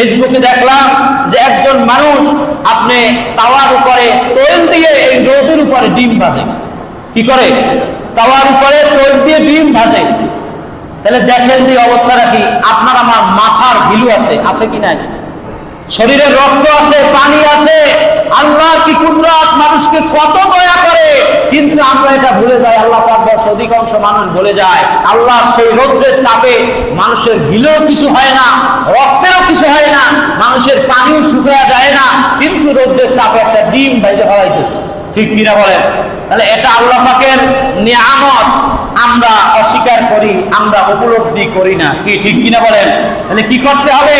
ফেসবুকে দেখলাম যে একজন মানুষ আপনি তাওয়ার উপরে তৈল দিয়ে এই রোদের উপরে ডিম ভাজে। কি করে? তাওয়ার উপরে তৈল দিয়ে ডিম ভাজে। তাহলে দেখেন যে অবস্থাটা কি? আপনার আমার মাথার ভিলু আছে আছে কি নাই? শরীরে রক্ত আছে, পানি আছে। আল্লাহ কি কুদরত মানুষকে কত দয়া করে কিন্তু আমরা এটা ভুলে যাই আল্লাহ পাক বলছে, অধিকাংশ মানুষ বলে যায়, আল্লাহ সেই রৌদ্রের তাপে মানুষের ভিলেও কিছু হয় না, রক্তেরও কিছু হয় না, মানুষের পানিও শুকা যায় না, কিন্তু রৌদ্রের তাপে একটা ডিম ভেজে ফলাইতেছে। ঠিক কিনা বলেন? তাহলে এটা আল্লাহ পাকের নিয়ামত। আমরা অস্বীকার করি, আমরা উপলব্ধি করি না। কি, ঠিক কিনা বলেন? তাহলে কি করতে হবে?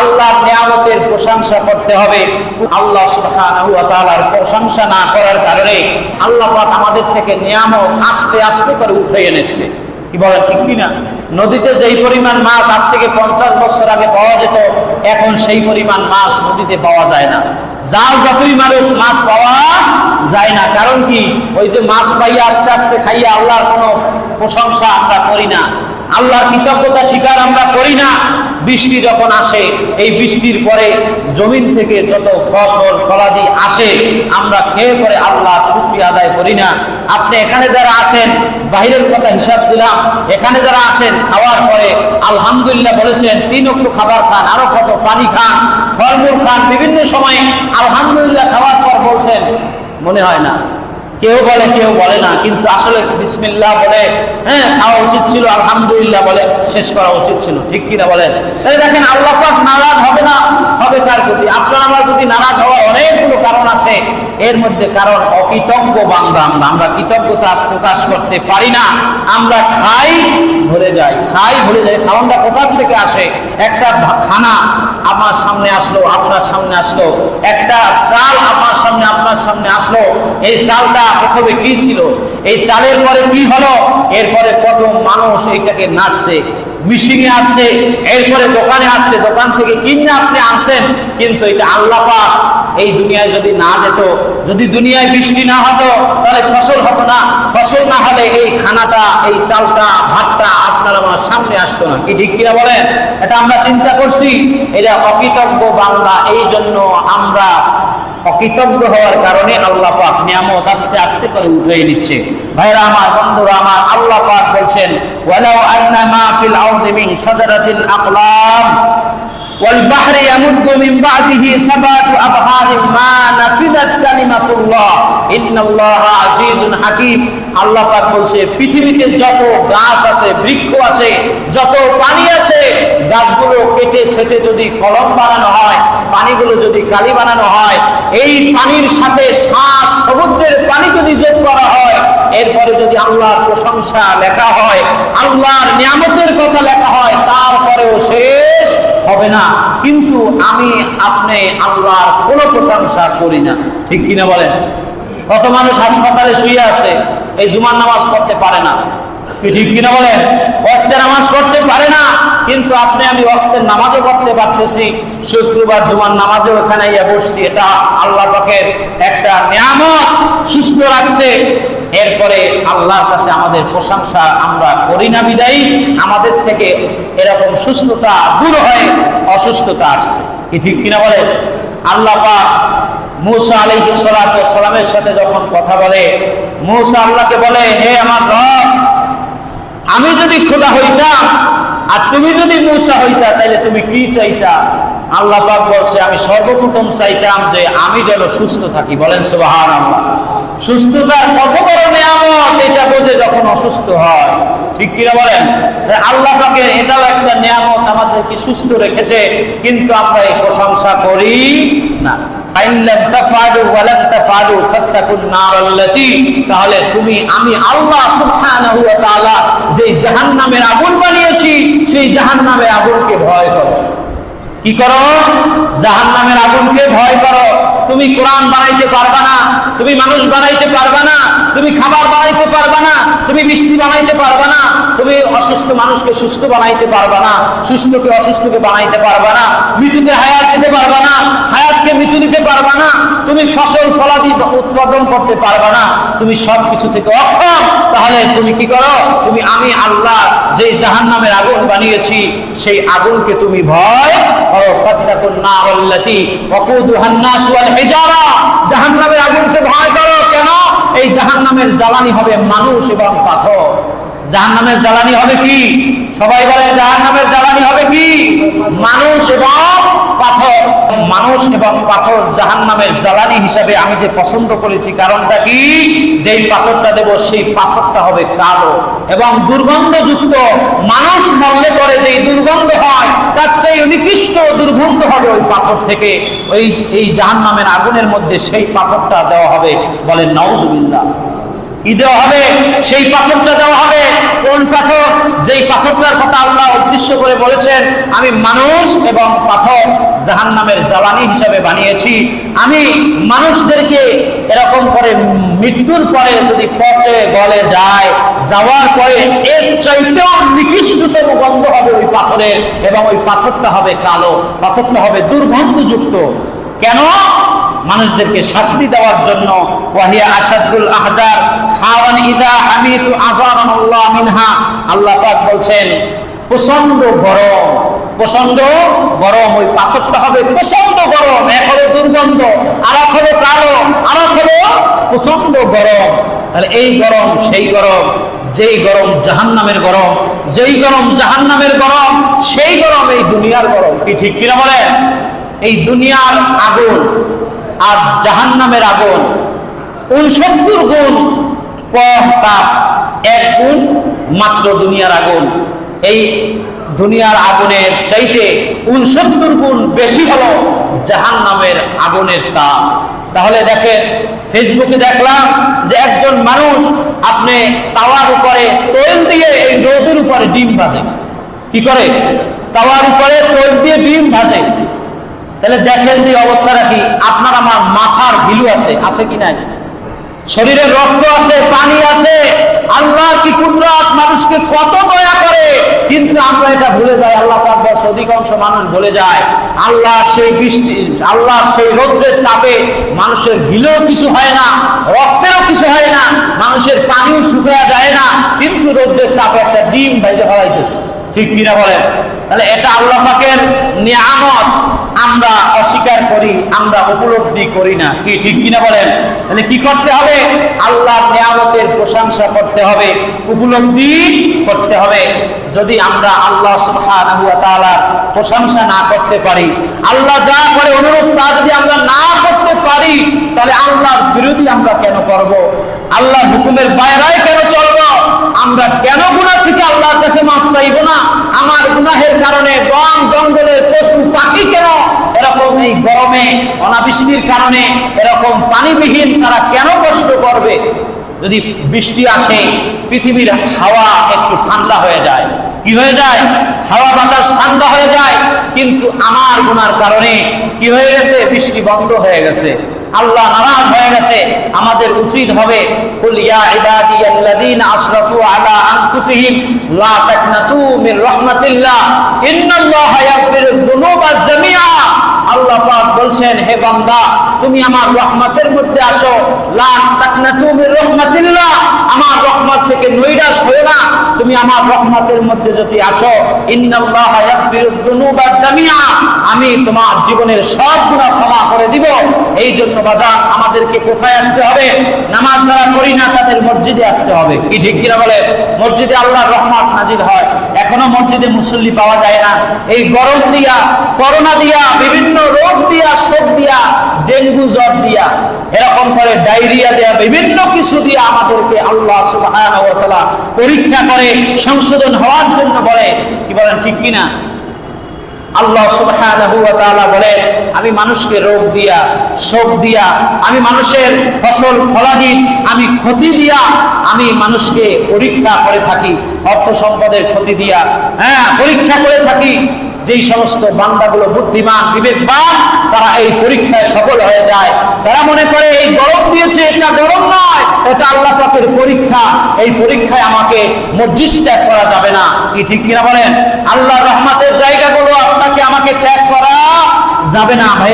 আল্লাহর নিয়ামতের প্রশংসা করতে হবে। আল্লাহ ওয়া প্রশংসা না করার কারণে আল্লাহ পাক আমাদের থেকে নিয়ামত আস্তে আস্তে করে উঠে এনেছে। কি বলেন, ঠিক কিনা? নদীতে যেই পরিমাণ মাছ আজ থেকে পঞ্চাশ বছর আগে পাওয়া যেত, এখন সেই পরিমাণ মাছ নদীতে পাওয়া যায় না। জাল যতই মারুক, মাছ পাওয়া যায় না। কারণ কি? ওই যে মাছ পাইয়া আস্তে আস্তে খাইয়া আল্লাহর কোনো প্রশংসা আমরা করি না। আল্লাহর কৃতজ্ঞতা স্বীকার আমরা করি না। বৃষ্টি যখন আসে, এই বৃষ্টির পরে জমিন থেকে যত ফসল, ফলাদি আসে, আমরা খেয়ে পরে আল্লাহ ছুটি আদায় করি না। আপনি এখানে যারা আছেন, বাহিরের কথা হিসাব দিলাম, এখানে যারা আসেন খাওয়ার পরে আলহামদুলিল্লাহ বলেছেন, তিন অক্ট খাবার খান, আরও কত পানি খান, ফলমূল খান, বিভিন্ন সময় আলহামদুলিল্লাহ খাওয়ার পর বলছেন, মনে হয় না। কেউ বলে কেউ বলে না। কিন্তু আসলে বিসমিল্লা বলে হ্যাঁ খাওয়া উচিত ছিল, আলহামদুলিল্লাহ বলে, শেষ করা উচিত ছিল। ঠিক কিনা বলে দেখেন, আল্লাহ নারাজ হবে না, হবে কার প্রতি? আপনার আমার যদি নারাজ হওয়া অনেকগুলো কারণ আছে। এর মধ্যে কারণ অকৃতজ্ঞ বান্দা আমরা। আমরা কৃতজ্ঞতা প্রকাশ করতে পারি না। আমরা খাই ভরে যাই। খাই ভরে যাই। খাওয়ানটা কোথা থেকে আসে? একটা খানা আমার সামনে আসলো, আপনার সামনে আসলো। একটা চাল আমার সামনে, আপনার সামনে আসলো। এই চালটা প্রথমে কি ছিল? এই চালের পরে কি হলো? এরপরে কত মানুষ এইটাকে নাচছে। মিশিংয়ে আসছে। এরপরে দোকানে আসছে। দোকান থেকে কিনে আপনি আনছেন। কিন্তু এটা আল্লাহ পাক এই দুনিয়ায় যদি না যেত, যদি দুনিয়ায় বৃষ্টি না হতো, তাহলে ফসল হতো না। ফসল না হলে এই খানাটা, এই চালটা, ভাতটা আপনার আমার সামনে আসতো না। কি ঠিক কিনা বলেন? এটা আমরা চিন্তা করছি, এটা অকৃতজ্ঞ বাংলা এই জন্য আমরা অকৃতজ্ঞ হওয়ার কারণে আল্লাহ পাক নিয়ামত আস্তে আস্তে করে উঠিয়ে নিচ্ছে। ভাইরা আমার, বন্ধুরা আমার, আল্লাহ পাক বলছেন, ওয়ালাউ আন্না মা ফিল আরদি মিন শাজারাতিল আকলাম। والبحر يمد من بعده سبعة أبحار ما نفذت كلمة الله إن الله عزيز حكيم আল্লাহ পাক বলছে পৃথিবীতে যত গাছ আছে বৃক্ষ আছে যত পানি আছে গাছগুলো কেটে সেটে যদি কলম বানানো হয় পানিগুলো যদি কালি বানানো হয় এই পানির সাথে সাত সমুদ্রের পানি যদি যোগ করা হয় এরপরে যদি আল্লাহর প্রশংসা লেখা হয় আল্লাহর নিয়ামতের কথা লেখা হয় তারপরেও শেষ হবে না। কিন্তু আমি আপনি আল্লাহর কোনো প্রশংসা করি না। ঠিক কিনা বলেন? কত মানুষ হাসপাতালে শুয়ে এই জুমার নামাজ পড়তে পারে না। ঠিক কিনা বলেন অক্তের নামাজ পড়তে পারে না, কিন্তু আপনি আমি অক্তের নামাজও পড়তে পারতেছি, শুক্রবার জুমার নামাজে ওখানে ইয়ে বসছি, এটা আল্লাহ পাকের একটা নিয়ামত, সুস্থ রাখছে। এরপরে আল্লাহর কাছে আমাদের প্রশংসা আমরা করি না বিদায়ী, আমাদের থেকে এরকম সুস্থতা দূর হয়ে অসুস্থতা আসছে। ঠিক কিনা বলে? আল্লাহ পাক মূসা সালাতু সালামের সাথে যখন কথা বলে, মূসা আল্লাহকে বলে, হে আমার রব, আমি যদি খোদা হইতাম আর তুমি যদি মূসা হইতা তাহলে তুমি কি চাইতা? আল্লাহ বলছে, আমি সর্বপ্রথম চাইতাম যে আমি যেন সুস্থ থাকি। বলেন, সুবহানাল্লাহ। সুস্থতার কত বড় নিয়ামত এটা বোঝে যখন অসুস্থ হয়। ঠিক কিনা বলেন? আল্লাহ পাকের এটাও একটা নিয়ামত আমাদেরকে সুস্থ রেখেছে, কিন্তু আমরা এই প্রশংসা করি না। তাহলে তুমি, আমি আল্লাহ যে জাহান নামের আগুন বানিয়েছি, সেই জাহান্নামের আগুনকে ভয় করো। কি করো? জাহান্নামের আগুনকে ভয় করো। তুমি কোরআন বানাইতে পারবা না, তুমি মানুষ বানাইতে পারবা না, তুমি খাবার বানাইতে পারবা না, তুমি মিষ্টি বানাইতে পারবা না, তুমি অসুস্থ মানুষকে সুস্থ বানাইতে পারবা না, সুস্থকে অসুস্থকে বানাইতে পারবা না মৃত্যুকে হায়াত দিতে পারবা না, হায়াতকে মৃত্যু দিতে পারবা না, তুমি ফসল ফলাদি উৎপাদন করতে পারবে না, তুমি সব কিছু থেকে অক্ষম, তাহলে তুমি কি করো? তুমি আমি আল্লাহ যে জাহান নামের আগুন বানিয়েছি, সেই আগুনকে তুমি ভয় করো। ফাত্তাকুন নারাল্লাতি ওয়াকুদুহান নাস ওয়াল হিজারা জাহান নামের আগুনকে ভয় করো। কেন? এই জাহান নামের জ্বালানি হবে মানুষ এবং পাথর। জাহান নামের জ্বালানি হবে কি? সবাই বলে জাহান নামের জ্বালানি মানুষ এবং পাথর। মানুষ এবং পাথর জাহান নামের জ্বালানি হিসাবে আমি যে পছন্দ করেছি, কারণটা কি? যেই পাথরটা দেব, সেই পাথরটা হবে কালো। এবং দুর্গন্ধযুক্ত মানুষ মরলে করে যেই দুর্গন্ধ হয়, তার চেয়ে নিকৃষ্ট দুর্গন্ধ হবে ওই পাথর থেকে। ওই, এই জাহান নামের আগুনের মধ্যে সেই পাথরটা দেওয়া হবে বলেন নওজুবিল্লাহ কি দেওয়া হবে, সেই পাথরটা দেওয়া হবে। কোন পাথর? যেই পাথরটার কথা আল্লাহ উদ্দেশ্য করে বলেছেন, আমি মানুষ এবং পাথর জাহান নামের জ্বালানি হিসাবে বানিয়েছি। আমি মানুষদেরকে এরকম করে মৃত্যুর পরে যদি পচে গলে যায়, যাওয়ার পরে এর চাইতেও নিকৃষ্টতম গন্ধ হবে ওই পাথরের, এবং ওই পাথরটা হবে কালো, পাথরটা হবে দুর্গন্ধযুক্ত। কেন? মানুষদেরকে শাস্তি দেওয়ার জন্য। ওয়াহিয়া আসাদুল আহজার হাওয়ান ইদা হামিদু আজারানুল্লাহ মিনহা। আল্লাহ পাক বলছেন প্রচণ্ড গরম প্রচণ্ড গরম, ওই পাথরটা হবে প্রচণ্ড গরম, এক হলো দুর্গন্ধ আর এক হলো কালো আর এক হলো প্রচণ্ড গরম। তাহলে এই গরম, সেই গরম, যেই গরম জাহান্নামের গরম, যেই গরম জাহান্নামের গরম, সেই গরম এই দুনিয়ার গরম। কি ঠিক কিনা বলেন? এই দুনিয়ার আগুন আর জাহান্নামের আগুন, উনসত্তর গুণ কম তাপ এক গুণ মাত্র দুনিয়ার আগুন। এই দুনিয়ার আগুনের চাইতে উনসত্তর গুণ বেশি হলো জাহান্নামের আগুনের তাপ। তাহলে দেখেন, ফেসবুকে দেখলাম যে একজন মানুষ আপনি তাওয়ার উপরে তৈল দিয়ে এই রোদের উপরে ডিম ভাজে। কি করে? তাওয়ার উপরে তৈল দিয়ে ডিম ভাজে। তাহলে দেখেন যে অবস্থাটা কি? আপনার আমার মাথার ভিলু আছে? আছে কি নাই? শরীরে রক্ত আছে, পানি আছে। আল্লাহ কি কুদরত? মানুষকে কত দয়া করে। কিন্তু আমরা এটা ভুলে যাই, আল্লাহ পাক অধিকাংশ মানুষ ভুলে যায়। আল্লাহ সেই বৃষ্টি, আল্লাহ সেই রৌদ্রের তাপে মানুষের ভিলেও কিছু হয় না, রক্তেরও কিছু হয় না, মানুষের পানিও শুকিয়ে যায় না। কিন্তু রৌদ্রের তাপে একটা ডিম ভেজে ফেলাইতেছে। ঠিক কিনা বলেন? তাহলে এটা আল্লাহ পাকের নিয়ামত। আমরা অস্বীকার করি, আমরা উপলব্ধি করি না। কি, ঠিক কিনা বলেন? তাহলে কি করতে হবে? আল্লাহর নিয়ামতের প্রশংসা করতে হবে, উপলব্ধি করতে হবে। যদি আমরা আল্লাহ প্রশংসা না করতে পারি, আল্লাহ যা করে অনুরূপ তা যদি আমরা না করতে পারি, তাহলে আল্লাহর বিরোধী আমরা কেন করব? আল্লাহর হুকুমের বাইরায় কেন চলবো? আমরা কেন গুনাহ থেকে আল্লাহর কাছে মাফ চাইব না? আমার গুনাহের কারণে বন, জঙ্গলের পশু, পাখি কেন এই গরমে, অনাবৃষ্টির কারণে এরকম পানিবিহীন তারা কেন কষ্ট করবে? যদি বৃষ্টি আসে, পৃথিবীর হাওয়া একটু ঠান্ডা হয়ে যায়। কি হয়ে যায়? হাওয়া বাতাস ঠান্ডা হয়ে যায়। কিন্তু আমার গুনার কারণে কি হয়ে গেছে? বৃষ্টি বন্ধ হয়ে গেছে। আল্লাহ নারাজ হয়ে গেছে। আমাদের উচিত হবে, কুল আসরাফু আলা আল্লাহ পাক বলছেন, হে বান্দা, তুমি আমার রহমতের মধ্যে আসো। রাহমাতিল্লাহ, আমার রহমত থেকে হয়ে না। তুমি আমার রহমতের মধ্যে যদি আসো আমি তোমার জীবনের সব গুনাহ ক্ষমা করে দিব। এই জন্য বাজার, আমাদেরকে কোথায় আসতে হবে? নামাজ যারা করি না, তাদের মসজিদে আসতে হবে। কি ঠিক কিনা বলে? মসজিদে আল্লাহর রহমত নাজিল হয়। এখনও মসজিদে মুসল্লি পাওয়া যায় না। এই গরম দিয়া, করোনা দিয়া বিভিন্ন রোগ দিয়া, শোক দিয়া, ডেঙ্গু জ্বর দিয়া, এরকম করে ডায়রিয়া দেয়া, বিভিন্ন কিছু দিয়ে আমাদেরকে আল্লাহ সুবহানাহু পরীক্ষা করে, সংশোধন হওয়ার জন্য বলে। কি বলেন, ঠিক কিনা? আল্লাহ তাআলা বলেন আমি মানুষকে রোগ দিয়া, শোক দিয়া, আমি মানুষের ফসল, ফলাদি, আমি ক্ষতি দিয়া, আমি মানুষকে পরীক্ষা করে থাকি, অর্থ সম্পদের ক্ষতি দিয়া হ্যাঁ পরীক্ষা করে থাকি। যেই সমস্ত বান্দাগুলো বুদ্ধিমান, বিবেকবান, তারা এই পরীক্ষায় সফল হয়ে যায়। তারা মনে করে, এই গরম দিয়েছে, এটা গরম নয়, এটা আল্লাহ পাকের পরীক্ষা। এই পরীক্ষায় আমাকে মসজিদ ত্যাগ করা যাবে না। কি ঠিক কিনা বলেন? আল্লাহ রহমাতের জায়গাগুলো আপনাকে আমাকে ত্যাগ করা যাবে না। ভাই